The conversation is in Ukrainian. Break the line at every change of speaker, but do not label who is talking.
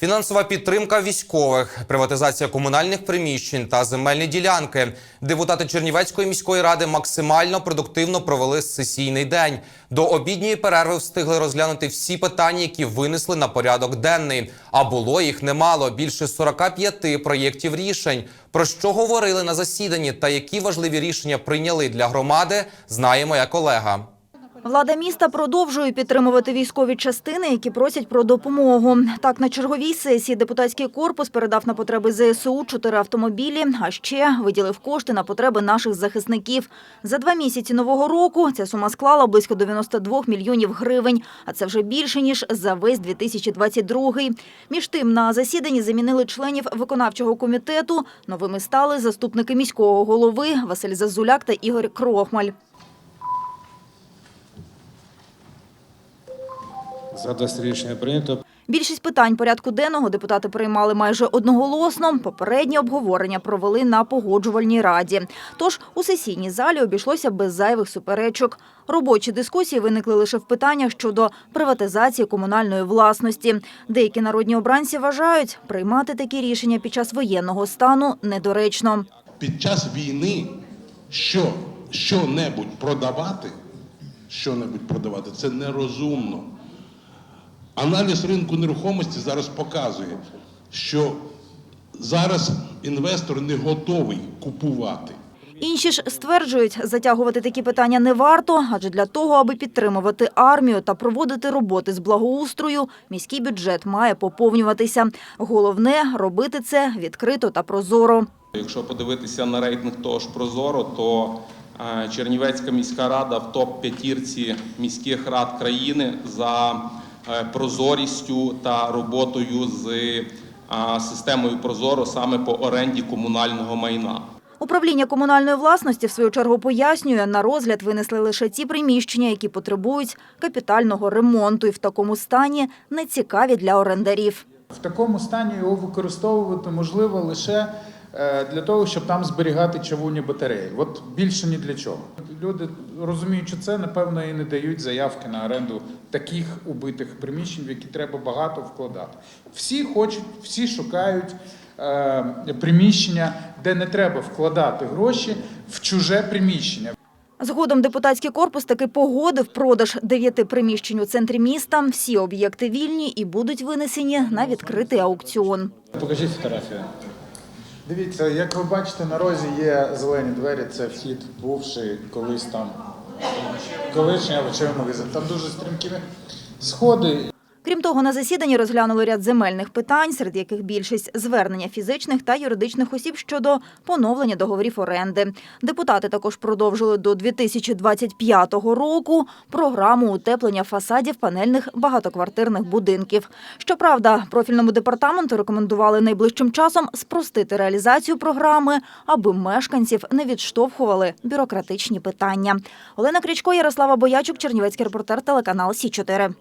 Фінансова підтримка військових, приватизація комунальних приміщень та земельні ділянки. Депутати Чернівецької міської ради максимально продуктивно провели сесійний день. До обідньої перерви встигли розглянути всі питання, які винесли на порядок денний. А було їх немало більше 45 проєктів рішень. Про що говорили на засіданні та які важливі рішення прийняли для громади, знає моя колега.
Влада міста продовжує підтримувати військові частини, які просять про допомогу. Так, на черговій сесії депутатський корпус передав на потреби ЗСУ чотири автомобілі, а ще виділив кошти на потреби наших захисників. За два місяці нового року ця сума склала близько 92 мільйонів гривень, а це вже більше ніж за весь 2022. Між тим на засіданні замінили членів виконавчого комітету. Новими стали заступники міського голови Василь Зазуляк та Ігор Крохмаль.
За 20 рішення прийнято.
Більшість питань порядку денного депутати приймали майже одноголосно. Попереднє обговорення провели на погоджувальній раді. Тож у сесійній залі обійшлося без зайвих суперечок. Робочі дискусії виникли лише в питаннях щодо приватизації комунальної власності. Деякі народні обранці вважають, приймати такі рішення під час воєнного стану недоречно.
під час війни що, що-небудь продавати, що-небудь продавати, це нерозумно. Аналіз ринку нерухомості зараз показує, що зараз інвестор не готовий купувати.
Інші ж стверджують, затягувати такі питання не варто, адже для того, аби підтримувати армію та проводити роботи з благоустрою, міський бюджет має поповнюватися. Головне робити це відкрито та прозоро.
Якщо подивитися на рейтинг того ж Прозоро, то е, Чернівецька міська рада в топ-п'ятірці міських рад країни за прозорістю та роботою з е, системою Прозоро саме по оренді комунального майна.
Управління комунальної власності, в свою чергу, пояснює, на розгляд винесли лише ті приміщення, які потребують капітального ремонту і в такому стані не цікаві для орендарів.
В такому стані його використовувати можливо лише е, для того, щоб там зберігати чавунні батареї. От більше ні для чого. Люди, розуміючи це, напевно, і не дають заявки на оренду таких убитих приміщень, в які треба багато вкладати. Всі хочуть, всі шукають е, приміщення, де не треба вкладати гроші в чуже приміщення.
Згодом депутатський корпус таки погодив продаж дев'яти приміщень у центрі міста. Всі об'єкти вільні і будуть винесені на відкритий аукціон.
Покажіть фотографію.
Дивіться, як ви бачите, на розі є зелені двері. Це вхід, бувший колись там колишній овочевий магазин. Там дуже стрімкі сходи.
Крім того, на засіданні розглянули ряд земельних питань, серед яких більшість звернення фізичних та юридичних осіб щодо поновлення договорів оренди. Депутати також продовжили до 2025 року програму утеплення фасадів панельних багатоквартирних будинків. Щоправда, профільному департаменту рекомендували найближчим часом спростити реалізацію програми, аби мешканців не відштовхували бюрократичні питання. Олена Крічко, Ярослава Боячук, Чернівецький репортер, телеканал Сі 4